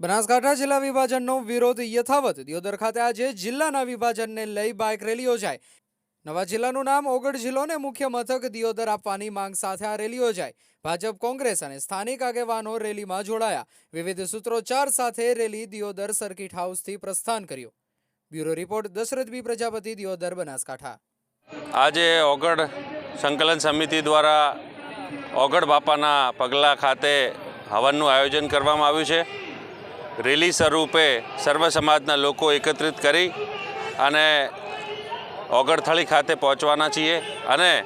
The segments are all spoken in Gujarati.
બનાસકાંઠા જિલ્લા વિભાજનનો વિરોધ યથાવત. દિયોદર ખાતે આજે જિલ્લાના વિભાજનને લઈ બાઇક રેલી યોજાય નવા જિલ્લાનું નામ ઓગળ જિલ્લોને મુખ્ય મથક દિયોદર આપવાની માંગ સાથે આ રેલી યોજાય ભાજપ, કોંગ્રેસ અને સ્થાનિક આગેવાનો રેલીમાં જોડાયા. વિવિધ સૂત્રોચ્ચાર સાથે રેલી દિયોદર સર્કિટ હાઉસથી પ્રસ્થાન કર્યું. Bureau report Dashrath B Prajapati, Deodar, Banaskantha. આજે ઓગળ સંકલન સમિતિ દ્વારા ઓગળ બાપાના પગલા ખાતે હવનનું આયોજન કરવામાં આવ્યું છે. રેલી સ્વરૂપે સર્વ સમાજના લોકો એકત્રિત કરી અને ઓગળથળી ખાતે પહોંચવાના છીએ અને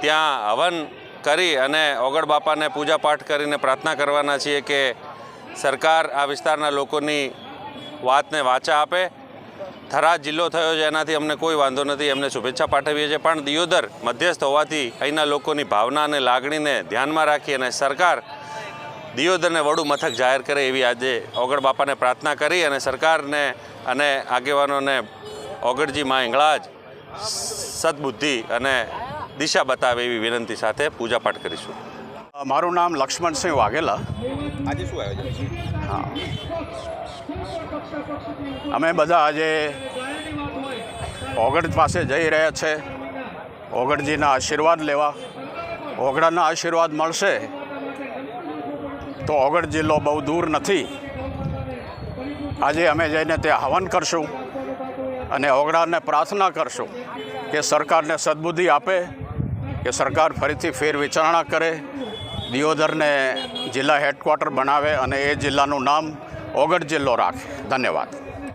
ત્યાં હવન કરી અને ઓગળ બાપાને પૂજાપાઠ કરીને પ્રાર્થના કરવાના છીએ કે સરકાર આ વિસ્તારના લોકોની વાતને વાચા આપે. થરાદ જિલ્લો થયો છે એનાથી અમને કોઈ વાંધો નથી, એમને શુભેચ્છા પાઠવીએ છીએ. પણ દિયોદર મધ્યસ્થ હોવાથી અહીંના લોકોની ભાવના અને લાગણીને ધ્યાનમાં રાખી અને સરકાર દિયોદરને વડું મથક જાહેર કરે એવી આજે ઓગળ બાપાને પ્રાર્થના કરી અને સરકારને અને આગેવાનોને ઓગળજી માં ઇંગળાજ સદબુદ્ધિ અને દિશા બતાવે એવી વિનંતી સાથે પૂજાપાઠ કરીશું. મારું નામ લક્ષ્મણસિંહ વાઘેલા. આજે શું આયોજન છે? અમે બધા આજે ઓગળ પાસે જઈ રહ્યા છે. ઓગળજીના આશીર્વાદ લેવા. ઓગળાના આશીર્વાદ મળશે. તો ઓગળ જિલ્લો બહુ દૂર નથી. આજે અમે જઈને ત્યાં હવન કરશું અને ઓગળાને પ્રાર્થના કરશું કે સરકારને સદબુદ્ધિ આપે, કે સરકાર ફરીથી ફેર વિચારણા કરે, દિયોદરને જિલ્લા હેડક્વાર્ટર બનાવે અને એ જિલ્લાનું નામ ઓગળ જિલ્લો રાખે. ધન્યવાદ.